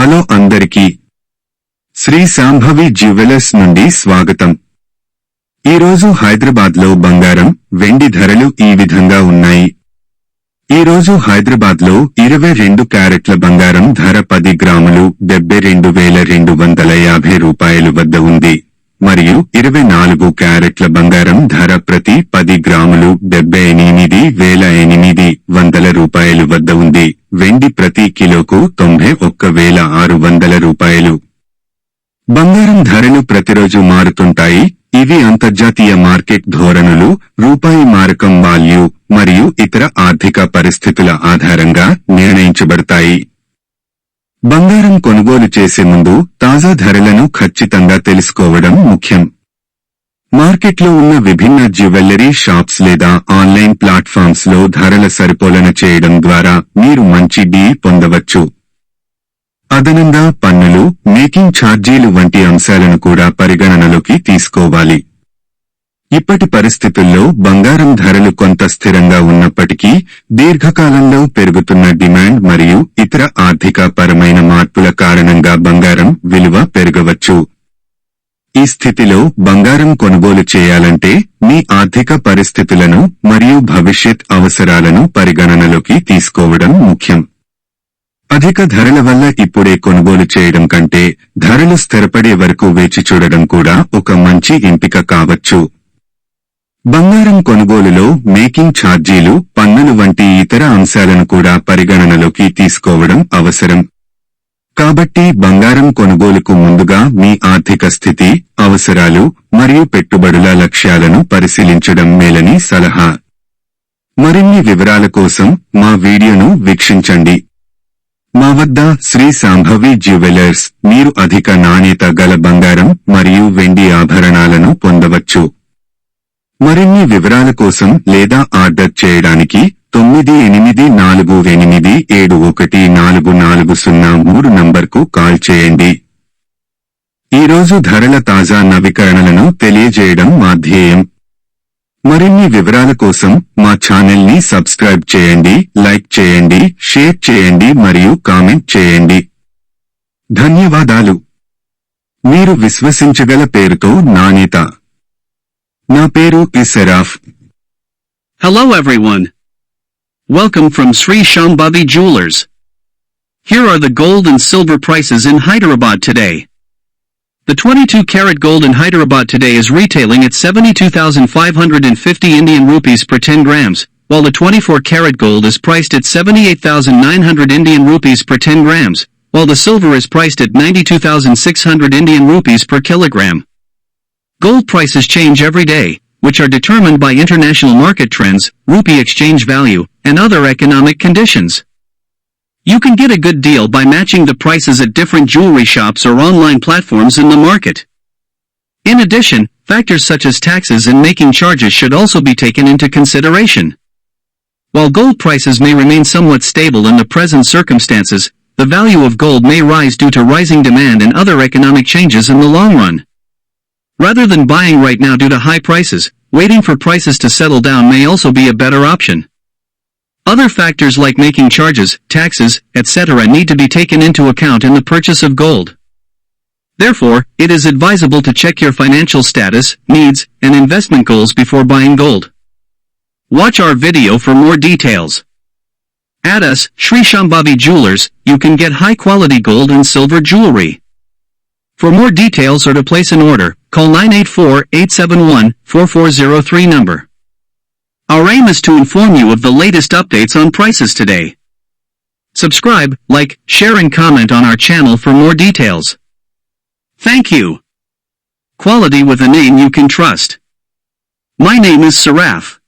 Hello అందరికీ. Shri Shambhavi jewellers నుండి స్వాగతం. ఈరోజు హైదరాబాద్లో బంగారం వెండి ధరలు ఈ విధంగా ఉన్నాయి. ఈరోజు హైదరాబాద్లో ఇరవై రెండు క్యారెట్ల బంగారం ధర పది గ్రాములు డెబ్బై రెండు వేల రెండు వందల యాభై రూపాయలు వద్ద ఉంది. మరియు ఇరవై నాలుగు క్యారెట్ల బంగారం ధర ప్రతి పది గ్రాములు డెబ్బై ఎనిమిది వేల ఎనిమిది వందల వద్ద ఉంది. వెండి ప్రతి కిలోకు తొంభై ఒక్క వేల ఆరు వందల రూపాయలు. బంగారం ధరలు ప్రతిరోజు మారుతుంటాయి. ఇవి అంతర్జాతీయ మార్కెట్ ధోరణులు రూపాయి మారకం వాల్యూ మరియు ఇతర ఆర్థిక పరిస్థితుల ఆధారంగా నిర్ణయించబడతాయి. బంగారం కొనుగోలు చేసే ముందు తాజా ధరలను ఖచ్చితంగా తెలుసుకోవడం ముఖ్యం. మార్కెట్లో ఉన్న విభిన్న జ్యువెల్లరీ షాప్స్ లేదా ఆన్లైన్ ప్లాట్ఫామ్స్లో ధరల సరిపోలన చేయడం ద్వారా మీరు మంచి డీల్ పొందవచ్చు. అదనంగా పన్నులు మేకింగ్ ఛార్జీలు వంటి అంశాలను కూడా పరిగణనలోకి తీసుకోవాలి. ఇప్పటి పరిస్థితుల్లో బంగారం ధరలు కొంత స్థిరంగా ఉన్నప్పటికీ దీర్ఘకాలంలో పెరుగుతున్న డిమాండ్ మరియు ఇతర ఆర్థిక పరమైన మార్పుల కారణంగా బంగారం విలువ పెరగవచ్చు. ఈ స్థితిలో బంగారం కొనుగోలు చేయాలంటే మీ ఆర్థిక పరిస్థితులను మరియు భవిష్యత్ అవసరాలను పరిగణనలోకి తీసుకోవడం ముఖ్యం. అధిక ధరల వల్ల ఇప్పుడే కొనుగోలు చేయడం కంటే ధరలు స్థిరపడే వరకు వేచి చూడడం కూడా ఒక మంచి ఎంపిక కావచ్చు. బంగారం కొనుగోలులో మేకింగ్ ఛార్జీలు పన్నులు వంటి ఇతర అంశాలను కూడా పరిగణనలోకి తీసుకోవడం అవసరం. కాబట్టి బంగారం కొనుగోలుకు ముందుగా మీ ఆర్థిక స్థితి అవసరాలు మరియు పెట్టుబడుల లక్ష్యాలను పరిశీలించడం మేలని సలహా. మరిన్ని వివరాల కోసం మా వీడియోను వీక్షించండి. మా వద్ద శ్రీ సాంభవి జ్యువెలర్స్ మీరు అధిక నాణ్యత గల బంగారం మరియు వెండి ఆభరణాలను పొందవచ్చు. మరిన్ని వివరాల కోసం లేదా ఆర్డర్ చేయడానికి తొమ్మిది ఎనిమిది నాలుగు ఎనిమిది ఏడు ఒకటి నాలుగు నాలుగు సున్నా మూడు నంబర్కు కాల్ చేయండి. ఈరోజు ధరల తాజా నవీకరణలను తెలియజేయడం మా ధ్యేయం. మరిన్ని వివరాల కోసం మా ఛానల్ని సబ్స్క్రైబ్ చేయండి లైక్ చేయండి షేర్ చేయండి మరియు కామెంట్ చేయండి. ధన్యవాదాలు. మీరు విశ్వసించగల పేరుతో నాణ్యత నా పేరు Israf hello everyone Welcome from Sri Shambhavi Jewelers. Here are the gold and silver prices in Hyderabad today. The 22 karat gold in Hyderabad today is retailing at 72,550 Indian rupees per 10 grams, while the 24 karat gold is priced at 78,900 Indian rupees per 10 grams, while the silver is priced at 92,600 Indian rupees per kilogram. Gold prices change every day, which are determined by international market trends, rupee exchange value, and other economic conditions. You can get a good deal by matching the prices at different jewelry shops or online platforms in the market. In addition, factors such as taxes and making charges should also be taken into consideration. While gold prices may remain somewhat stable in the present circumstances, the value of gold may rise due to rising demand and other economic changes in the long run. Rather than buying right now due to high prices, waiting for prices to settle down may also be a better option. Other factors like making charges, taxes, etc. need to be taken into account in the purchase of gold. Therefore, it is advisable to check your financial status, needs, and investment goals before buying gold. Watch our video for more details. At us, Sri Shambhavi Jewelers, you can get high quality gold and silver jewelry. For more details or to place an order, call 984-871-4403 number. Our aim is to inform you of the latest updates on prices today. Subscribe, like, share and comment on our channel for more details. Thank you. Quality with a name you can trust. My name is Saraf.